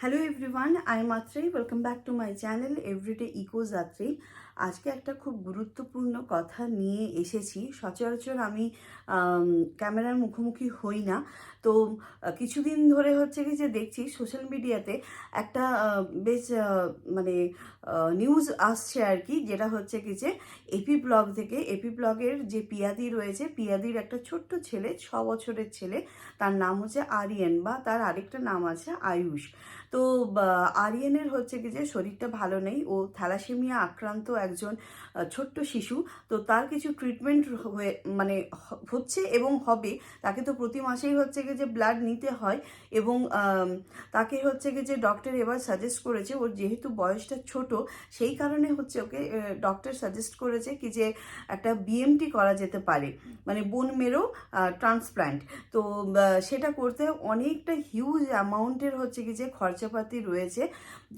Hello everyone, I am Atrey. Welcome back to my channel Everyday Eco Atrey. আজকে একটা খুব গুরুত্বপূর্ণ কথা নিয়ে এসেছি। সচরাচর আমি ক্যামেরার মুখোমুখি হই না। তো কিছুদিন ধরে হচ্ছে কি যে দেখছি সোশ্যাল মিডিয়াতে একটা বেশ মানে নিউজ আসছে আর কি যেটা হচ্ছে কি যে এপি ব্লগ থেকে এপি ব্লগের যে পিয়াদি রয়েছে, পিয়াদির একটা ছোট্ট ছেলে, ছ বছরের ছেলে, তার নাম হচ্ছে আরিয়ান বা তার আরেকটা নাম আছে আয়ুষ। তো আরিয়ানের হচ্ছে কি যে শরীরটা ভালো নেই, ও থ্যালাসেমিয়া আক্রান্ত একজন ছোট্ট শিশু। তো তার কিছু ট্রিটমেন্ট হয়ে মানে হচ্ছে এবং হবে। তাকে তো প্রতি মাসেই হচ্ছে কি যে ব্লাড নিতে হয় এবং তাকে হচ্ছে কি যে ডক্টর এবার সাজেস্ট করেছে, ওর যেহেতু বয়সটা ছোট, সেই কারণে হচ্ছে ওকে ডক্টর সাজেস্ট করেছে কি যে একটা বিএমটি করা যেতে পারে। মানে বোন মেরো ট্রান্সপ্ল্যান্ট তো সেটা করতে অনেকটা হিউজ অ্যামাউন্টের হচ্ছে কি যে খরচাপাতি রয়েছে।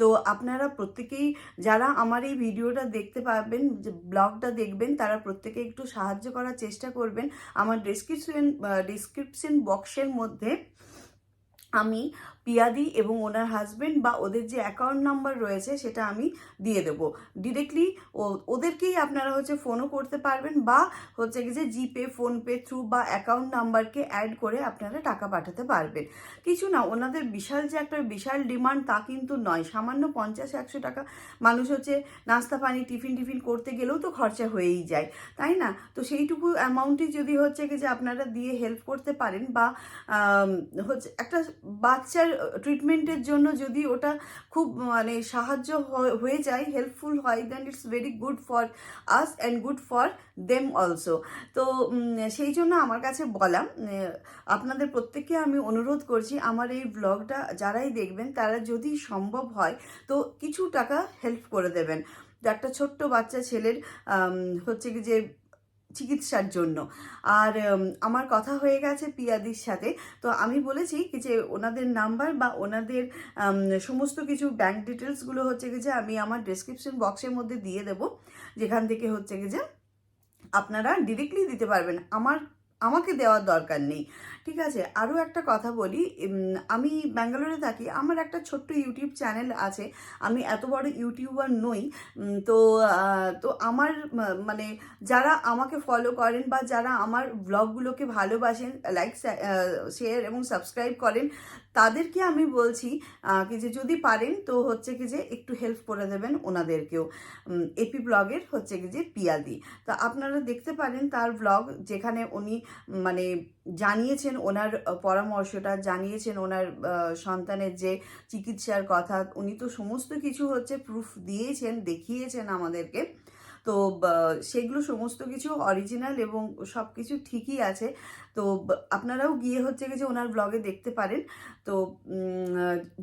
তো আপনারা প্রত্যেকেই, যারা আমার এই ভিডিওটা দেখতে পাবেন যে ব্লগটা দেখবেন, তারা প্রত্যেকে একটু সাহায্য করার চেষ্টা করবেন। আমার ডিসক্রিপশন ডিসক্রিপশন বক্সের মধ্যে আমি পিয়াদি এবং ওনার হাজবেন্ড বা ওদের যে অ্যাকাউন্ট নাম্বার রয়েছে সেটা আমি দিয়ে দেবো। ডিরেক্টলি ও, ওদেরকেই আপনারা হচ্ছে ফোনও করতে পারবেন বা হচ্ছে কি যে জিপে ফোনপে থ্রু বা অ্যাকাউন্ট নাম্বারকে অ্যাড করে আপনারা টাকা পাঠাতে পারবেন। কিছু না, ওনাদের বিশাল যে একটা বিশাল ডিমান্ড তা কিন্তু নয়। সামান্য পঞ্চাশ, একশো টাকা মানুষ হচ্ছে নাস্তা, পানি, টিফিন টিফিন করতে গেলেও তো খরচা হয়েই যায়। তাই না? তো সেইটুকু অ্যামাউন্টই যদি হচ্ছে কি যে আপনারা দিয়ে হেল্প করতে পারেন বা হচ্ছে একটা বাচ্চার ট্রিটমেন্টের জন্য যদি ওটা খুব মানে সাহায্য হয়ে যায় হেল্পফুল হয় then it's very good for us and good for them also তো সেই জন্য আমার কাছে বলা আপনাদের প্রত্যেককে আমি অনুরোধ করছি, আমার এই ব্লগটা যারাই দেখবেন, তারা যদি সম্ভব হয়, তো কিছু টাকা হেল্প করে দেবেন। একটা ছোট্ট বাচ্চা ছেলের হচ্ছে কি যে চিকিৎসার জন্য। আর আমার কথা হয়ে গেছে পিয়াদির সাথে। তো আমি বলেছি কি যে, ওনাদের নাম্বার বা ওনাদের সমস্ত কিছু ব্যাংক ডিটেলসগুলো হচ্ছে কি যে, আমি আমার ডেসক্রিপশন বক্সের মধ্যে দিয়ে দেবো। যেখান থেকে হচ্ছে কি যে, আপনারা ডিরেক্টলি দিতে পারবেন। আমার আমাকে দেওয়ার দরকার নেই। ঠিক আছে? আরও একটা কথা বলি আমি ব্যাঙ্গালোরে থাকি, আমার একটা ছোট্ট ইউটিউব চ্যানেল আছে, আমি এত বড় ইউটিউবার নই তো তো আমার মানে যারা আমাকে ফলো করেন বা যারা আমার ব্লগগুলোকে ভালোবাসেন লাইক শেয়ার এবং সাবস্ক্রাইব করেন, তাদেরকে আমি বলছি কি যে যদি পারেন, তো হচ্ছে কি যে একটু হেল্প করে দেবেন ওনাদেরকেও। এপি ব্লগের হচ্ছে কি যে পিয়াদি। তো আপনারা দেখতে পারেন তার ব্লগ যেখানে উনি মানে জানিয়েছেন ওনার পরামর্শটা, জানিয়েছেন ওনার সন্তানের যে চিকিৎসার কথা, উনি তো সমস্ত কিছু হচ্ছে প্রুফ দিয়েছেন, দেখিয়েছেন আমাদেরকে। তো সেগুলো সমস্ত কিছু অরিজিনাল এবং সব কিছু ঠিকই আছে। তো আপনারাও গিয়ে হচ্ছে যে ওনার ব্লগে দেখতে পারেন। তো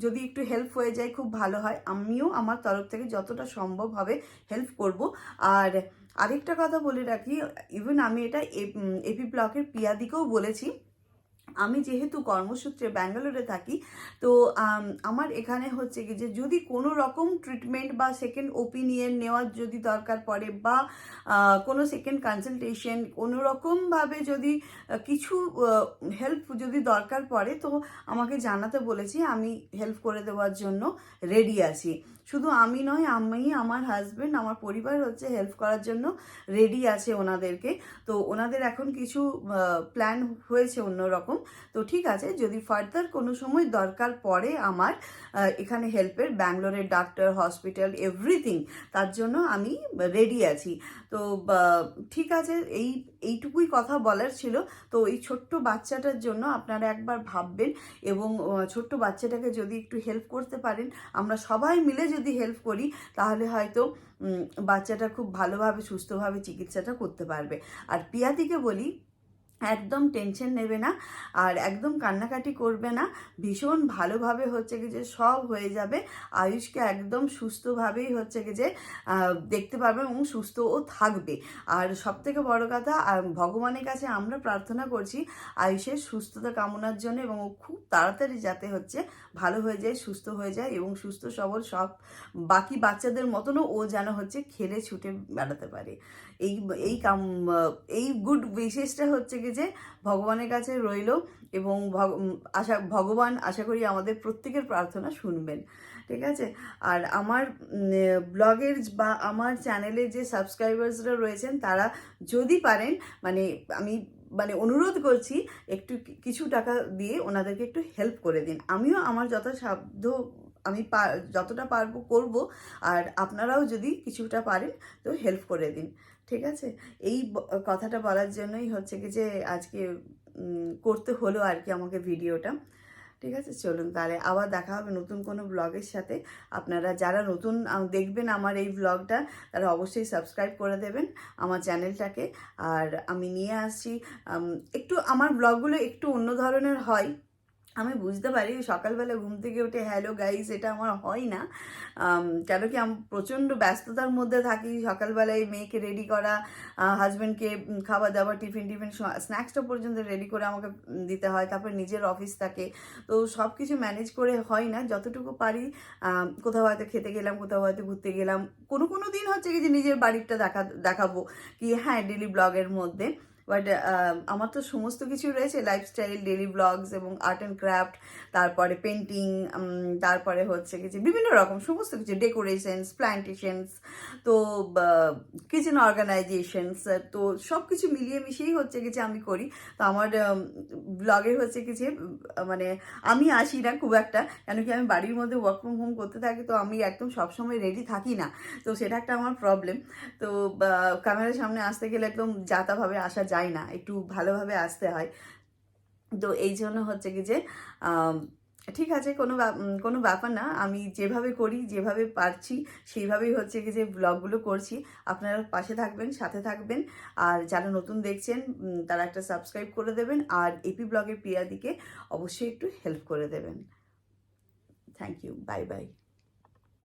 যদি একটু হেল্প হয়ে যায়, খুব ভালো হয়। আমিও আমার তরফ থেকে যতটা সম্ভব হবে হেল্প করব। আর আরেকটা কথা বলে রাখি ইভেন আমি এটা এপি ব্লকের পিয়াদিকেও বলেছি। আমি যেহেতু কর্মসূত্রে ব্যাঙ্গালোরে থাকি, তো আমার এখানে হচ্ছে কি যে যদি কোনো রকম ট্রিটমেন্ট বা সেকেন্ড ওপিনিয়ন নেওয়ার যদি দরকার পড়ে বা কোনো সেকেন্ড কনসালটেশন কোনো রকমভাবে যদি কিছু হেল্প যদি দরকার পড়ে, তো আমাকে জানাতে বলেছি, আমি হেল্প করে দেওয়ার জন্য রেডি আছি। শুধু আমি নয়, আমি, আমার হাজব্যান্ড আমার পরিবার হচ্ছে হেল্প করার জন্য রেডি আছে ওনাদেরকে। তো ওনাদের এখন কিছু প্ল্যান হয়েছে অন্যরকম। তো ঠিক আছে, যদি ফার্দার কোনো সময় দরকার পড়ে আমার এখানে হেল্পের ব্যাঙ্গালোরের ডাক্তার হসপিটাল এভরিথিং তার জন্য আমি রেডি আছি। তো ঠিক আছে, এই, এইটুকুই কথা বলার ছিল। তো এই ছোট্ট বাচ্চাটার জন্য আপনারা একবার ভাববেন এবং ছোট্ট বাচ্চাটাকে যদি একটু হেল্প করতে পারেন, আমরা সবাই মিলে যদি হেল্প করি, তাহলে হয়তো বাচ্চাটা খুব ভালোভাবে, সুস্থভাবে চিকিৎসাটা করতে পারবে। আর পিয়াদিকে বলি একদম টেনশন নেবে না আর একদম কান্নাকাটি করবে না। ভীষণ ভালোভাবে হচ্ছে কি যে সব হয়ে যাবে। আয়ুষকে একদম সুস্থভাবেই হচ্ছে কি যে দেখতে পারবে এবং সুস্থও থাকবে। আর সব থেকে বড় কথা ভগবানের কাছে আমরা প্রার্থনা করছি আয়ুষের সুস্থতা কামনার জন্য এবং ও খুব তাড়াতাড়ি যাতে হচ্ছে ভালো হয়ে যায়, সুস্থ হয়ে যায় এবং সুস্থ সবল সব বাকি বাচ্চাদের মতনও ও যেন হচ্ছে খেলে, ছুটে বেড়াতে পারে। এই এই কাম, এই গুড বিশেষটা হচ্ছে গিয়ে ভগবানের কাছে রইল এবং আশা, ভগবান আশা করি আমাদের প্রত্যেকের প্রার্থনা শুনবেন, ঠিক আছে? আর আমার ব্লগের বা আমার চ্যানেলে যে সাবস্ক্রাইবার্সরা রয়েছেন, তারা যদি পারেন মানে আমি মানে অনুরোধ করছি, একটু কিছু টাকা দিয়ে ওনাদেরকে একটু হেল্প করে দিন। আমিও আমার যথাসাধ্য আমি যতটা পারব করব, আর আপনারাও যদি কিছুটা পারেন, তো হেল্প করে দিন, ঠিক আছে? এই কথাটা বলার জন্যই হচ্ছে কি যে, আজকে করতে হলো আর কি আমাকে ভিডিওটা, ঠিক আছে? চলুন তাহলে আবার দেখা হবে নতুন কোনো ব্লগের সাথে। আপনারা যারা নতুন দেখবেন আমার এই ব্লগটা, তারা অবশ্যই সাবস্ক্রাইব করে দেবেন আমার চ্যানেলটাকে। আর আমি নিয়ে আসছি একটু আমার ব্লগগুলো একটু অন্য ধরনের হয় আমি বুঝতে পারি, সকালবেলা ঘুম থেকে উঠে, হ্যালো গাইস, এটা আমার হয় না। কেন কি আমি প্রচণ্ড ব্যস্ততার মধ্যে থাকি, সকালবেলায় মেয়েকে রেডি করা হাজব্যান্ডকে খাবার দাবার টিফিন টিফিন স্ন্যাক্সটা পর্যন্ত রেডি করে আমাকে দিতে হয়, তারপর নিজের অফিস থাকে। তো সব কিছু ম্যানেজ করে হয় না, যতটুকু পারি কোথাও হয়তো খেতে গেলাম, কোথাও হয়তো ঘুরতে গেলাম, কোনো কোনো দিন হচ্ছে কি যে নিজের বাড়িটা দেখা, দেখাবো, কি হ্যাঁ ডেলি ব্লগের মধ্যে। বাট আমার তো সমস্ত কিছু রয়েছে লাইফস্টাইল ডেলি ব্লগস এবং আর্ট অ্যান্ড ক্রাফট তারপরে পেন্টিং তারপরে হচ্ছে কিছু বিভিন্ন রকম সমস্ত কিছু ডেকোরেশনস প্ল্যান্টেশনস তো কিচেন অর্গানাইজেশনস তো সব কিছু মিলিয়ে মিশিয়েই হচ্ছে কিছু আমি করি। তো আমার ব্লগের হচ্ছে কিছু মানে আমি আসি না খুব একটা, কেন কি আমি বাড়ির মধ্যে ওয়ার্ক ফ্রম হোম করতে থাকি, তো আমি একদম সবসময় রেডি থাকি না। তো সেটা একটা আমার প্রবলেম তো ক্যামেরার সামনে আসতে গেলে একদম যাতাভাবে আসা যায় না, একটু ভালোভাবে আসতে হয়। তো এই জন্য হচ্ছে কি যে ঠিক আছে, কোনো কোনো ব্যাপার না, আমি যেভাবে করি, যেভাবে পারছি, সেইভাবেই হচ্ছে কি যে ব্লগগুলো করছি। আপনারা পাশে থাকবেন, সাথে থাকবেন, আর যারা নতুন দেখছেন তারা একটা সাবস্ক্রাইব করে দেবেন, আর এপি ব্লগের প্রিয়াদিকে অবশ্যই একটু হেল্প করে দেবেন। Thank you, bye bye.